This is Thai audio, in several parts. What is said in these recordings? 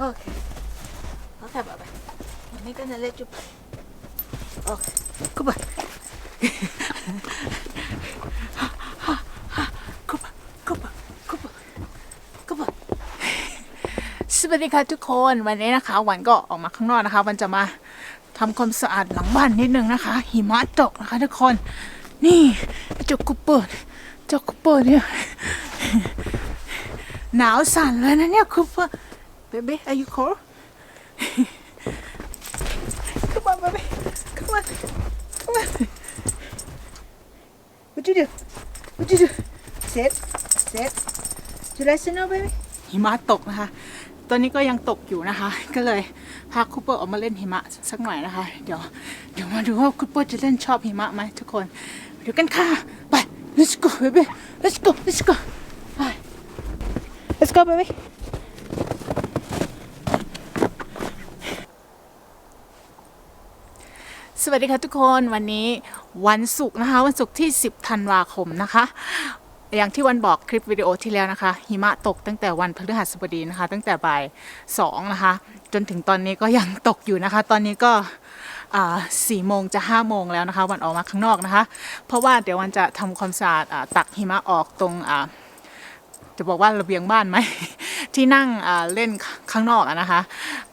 Okay. Okay, Baba. I'm gonna let you play. Okay. Come on. Come on. Come on. Come on. Come on. สวัสดีค่ะทุกคนวันนี้นะคะ วันก็ออกมาข้างนอกนะคะ วันจะมาทำความสะอาดหลังบ้านนิดนึงนะคะ หิมะตกนะคะทุกคน นี่เจ้ากุปเปอร์เจ้ากุปเปอร์เนี่ยหนาวสั่นเลยนะเนี่ยคุปเปอร์ baby are you cold come on baby come on come on what you do what you do sit sit Do you like snow baby หิมะตกนะคะ ตอนนี้ก็ยังตกอยู่นะคะ ก็เลยพาคูเปอร์ออกมาเล่นหิมะสักหน่อยนะคะ เดี๋ยวเดี๋ยวมาดูว่าคูเปอร์จะเล่นชอบหิมะไหมทุกคนไปดูกันค่ะ ไป let's go baby let's go let's go ไป let's go baby สวัสดีค่ะทุกคนวันนี้วันศุกร์นะคะ วันศุกร์ที่ 10ธันวาคมนะคะ อย่างที่วันบอกคลิปวิดีโอที่แล้วนะคะ หิมะตกตั้งแต่วันพฤหัสบดีนะคะ ตั้งแต่บ่ายสองนะคะ จนถึงตอนนี้ก็ยังตกอยู่นะคะ ตอนนี้ก็สี่โมงจะห้าโมงแล้วนะคะ วันออกมาข้างนอกนะคะ เพราะว่าเดี๋ยววันจะทำความสะอาดตักหิมะออกตรงจะบอกว่าระเบียงบ้านไหมที่นั่งเล่นข้างนอกนะคะ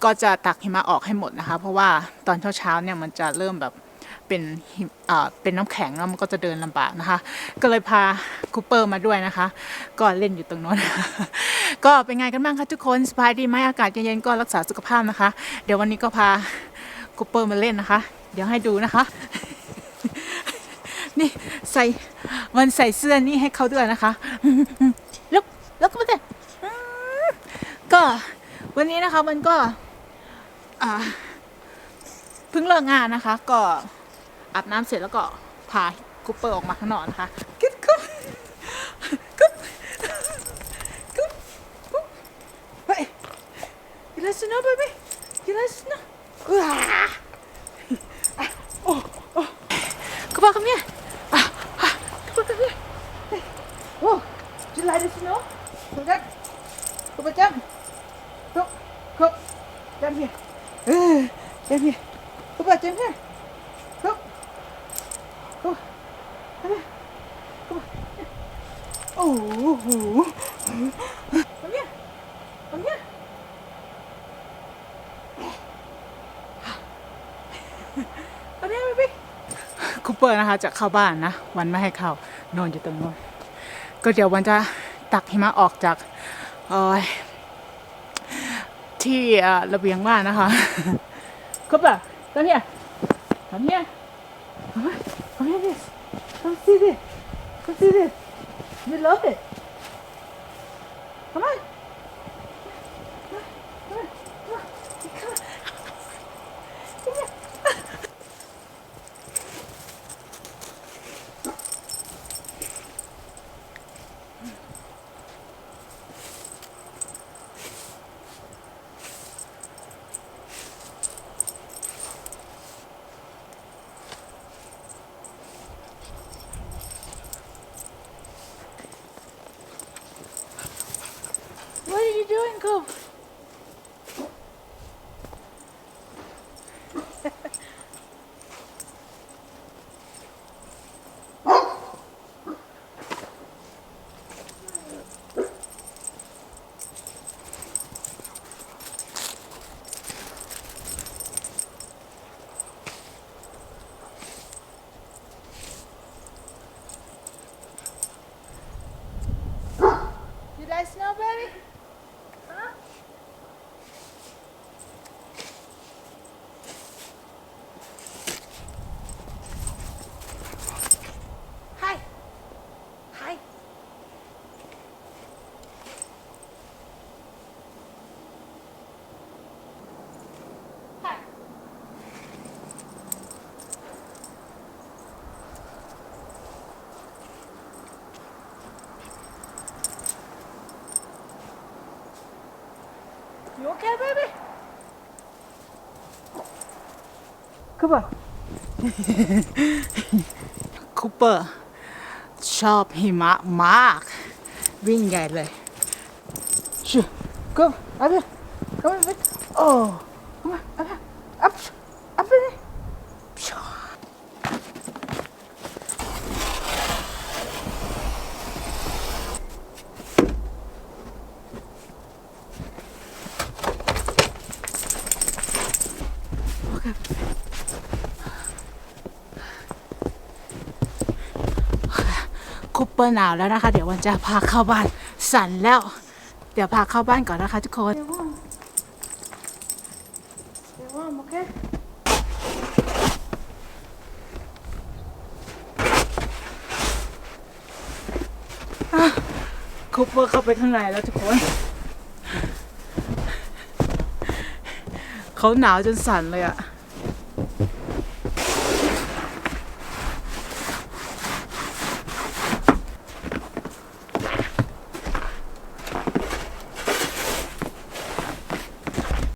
ก็จะตักหิมะออกให้หมดนะคะ เพราะว่าตอนเช้าๆเนี่ยมันจะเริ่มแบบเป็นอ่าเป็นน้ำแข็งแล้วมันก็จะเดินลำบากนะคะ ก็เลยพาคูเปอร์มาด้วยนะคะ ก็เล่นอยู่ตรงโน้นก็เป็นไงกันบ้างคะทุกคนสบายดีไหมอากาศเย็นๆก็รักษาสุขภาพนะคะ เดี๋ยววันนี้ก็พาคูเปอร์มาเล่นนะคะ เดี๋ยวให้ดูนะคะ นี่ใส่มันใส่เสื้อนี่ให้เขาด้วยนะคะแล้วแล้วก็มาแต่ก็วันนี้นะคะมันก็ เพิ่งเลิกงานนะคะ ก็อาบน้ำเสร็จแล้วก็พาคูเปอร์ออกมาข้างนอกนะคะกิ๊บกุ๊บกุ๊บกุ๊บกุ๊บเฮ้ย you like snow baby you like snow ว้าอะโอ้โอ้คูเปอร์ come here อะอะคูเปอร์ come here Oh, do you like the snow? Come back. Come back, jump. Come, come. Jump here. Uh, jump here. Come back, jump here. Come. Come. Come here. Come on. Oh. Come here. Come here. ตอนนี้ไม่พี่คูเปอร์นะคะจะเข้าบ้านนะ วันไม่ให้เข้านอนอยู่ตรงโน้นก็เดี๋ยววันจะตักหิมะออกจากออที่ระเบียงบ้านนะคะครบละตอนเนี้ยตอนเนี้ย come on come here this come see this come see this you love it. Come on What are you doing, Coop? You like snow, baby? Huh? Hi. Hi. Hi. You okay, baby? Come on. คูเปอร์ชอบหิมะมาก วิ่งใหญ่เลยชู go up here come on wait oh คุปเปอร์หนาวแล้วนะคะ เดี๋ยววันจะพาเข้าบ้านสั่นแล้ว เดี๋ยวพาเข้าบ้านก่อนนะคะทุกคน Stay warm, okay? คุปเปอร์เข้าไปข้างในแล้วทุกคน เขาหนาวจนสั่นเลยอะ